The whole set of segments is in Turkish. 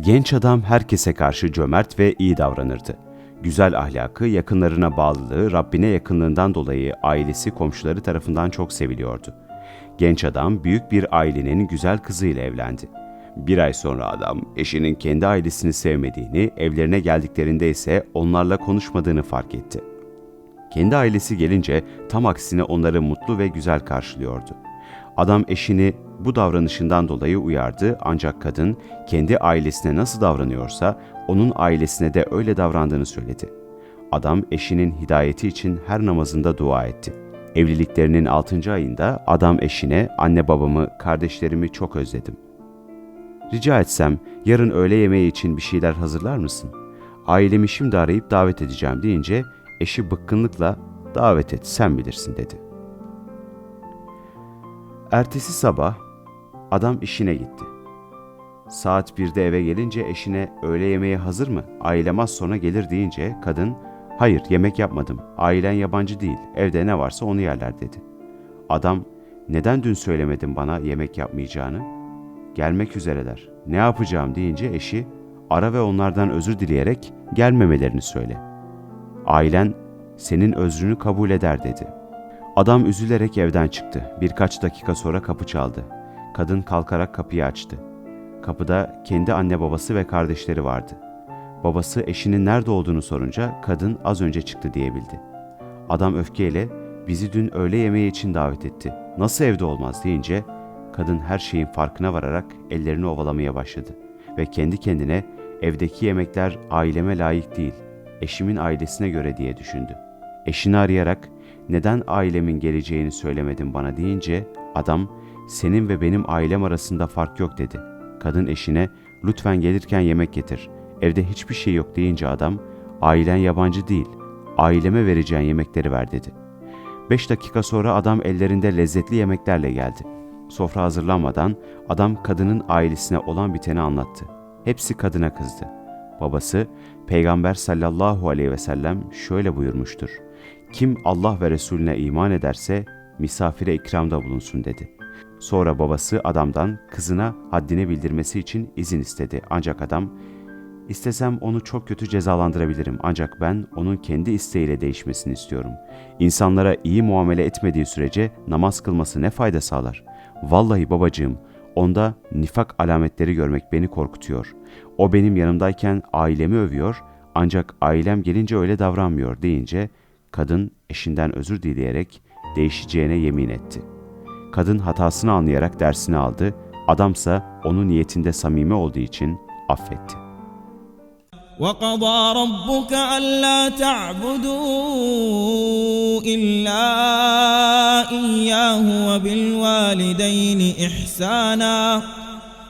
Genç adam herkese karşı cömert ve iyi davranırdı. Güzel ahlakı, yakınlarına bağlılığı, Rabbine yakınlığından dolayı ailesi komşuları tarafından çok seviliyordu. Genç adam büyük bir ailenin güzel kızıyla evlendi. Bir ay sonra adam eşinin kendi ailesini sevmediğini, evlerine geldiklerinde ise onlarla konuşmadığını fark etti. Kendi ailesi gelince tam aksine onları mutlu ve güzel karşılıyordu. Adam eşini bu davranışından dolayı uyardı ancak kadın kendi ailesine nasıl davranıyorsa onun ailesine de öyle davrandığını söyledi. Adam eşinin hidayeti için her namazında dua etti. Evliliklerinin 6. ayında adam eşine anne babamı, kardeşlerimi çok özledim. Rica etsem yarın öğle yemeği için bir şeyler hazırlar mısın? Ailemi şimdi arayıp davet edeceğim deyince eşi bıkkınlıkla davet et sen bilirsin dedi. Ertesi sabah adam işine gitti. Saat 1'de eve gelince eşine öğle yemeği hazır mı? Ailem az sonra gelir deyince kadın hayır yemek yapmadım. Ailen yabancı değil. Evde ne varsa onu yerler dedi. Adam neden dün söylemedin bana yemek yapmayacağını? Gelmek üzereler. Ne yapacağım deyince eşi ara ve onlardan özür dileyerek gelmemelerini söyle. Ailen senin özrünü kabul eder dedi. Adam üzülerek evden çıktı. Birkaç dakika sonra kapı çaldı. Kadın kalkarak kapıyı açtı. Kapıda kendi anne babası ve kardeşleri vardı. Babası eşinin nerede olduğunu sorunca kadın az önce çıktı diyebildi. Adam öfkeyle bizi dün öğle yemeği için davet etti. Nasıl evde olmaz deyince kadın her şeyin farkına vararak ellerini ovalamaya başladı ve kendi kendine evdeki yemekler aileme layık değil, eşimin ailesine göre diye düşündü. Eşini arayarak neden ailemin geleceğini söylemedin bana deyince adam senin ve benim ailem arasında fark yok dedi. Kadın eşine lütfen gelirken yemek getir. Evde hiçbir şey yok deyince adam ailen yabancı değil. Aileme vereceğin yemekleri ver dedi. Beş dakika sonra adam ellerinde lezzetli yemeklerle geldi. Sofra hazırlanmadan adam kadının ailesine olan biteni anlattı. Hepsi kadına kızdı. Babası Peygamber sallallahu aleyhi ve sellem şöyle buyurmuştur. Kim Allah ve Resulüne iman ederse misafire ikramda bulunsun dedi. Sonra babası adamdan kızına haddini bildirmesi için izin istedi. Ancak adam, istesem onu çok kötü cezalandırabilirim ancak ben onun kendi isteğiyle değişmesini istiyorum. İnsanlara iyi muamele etmediği sürece namaz kılması ne fayda sağlar? Vallahi babacığım, onda nifak alametleri görmek beni korkutuyor. O benim yanımdayken ailemi övüyor ancak ailem gelince öyle davranmıyor deyince kadın eşinden özür dileyerek değişeceğine yemin etti. Kadın hatasını anlayarak dersini aldı, adamsa onun niyetinde samimi olduğu için affetti. وقضى ربك ألا تعبدوا إلا إياه وبالوالدين إحسانا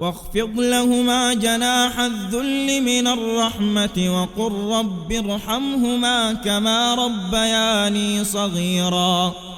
واخفض لهما جناح الذل من الرحمة وقل رب ارحمهما كما ربياني صغيرا.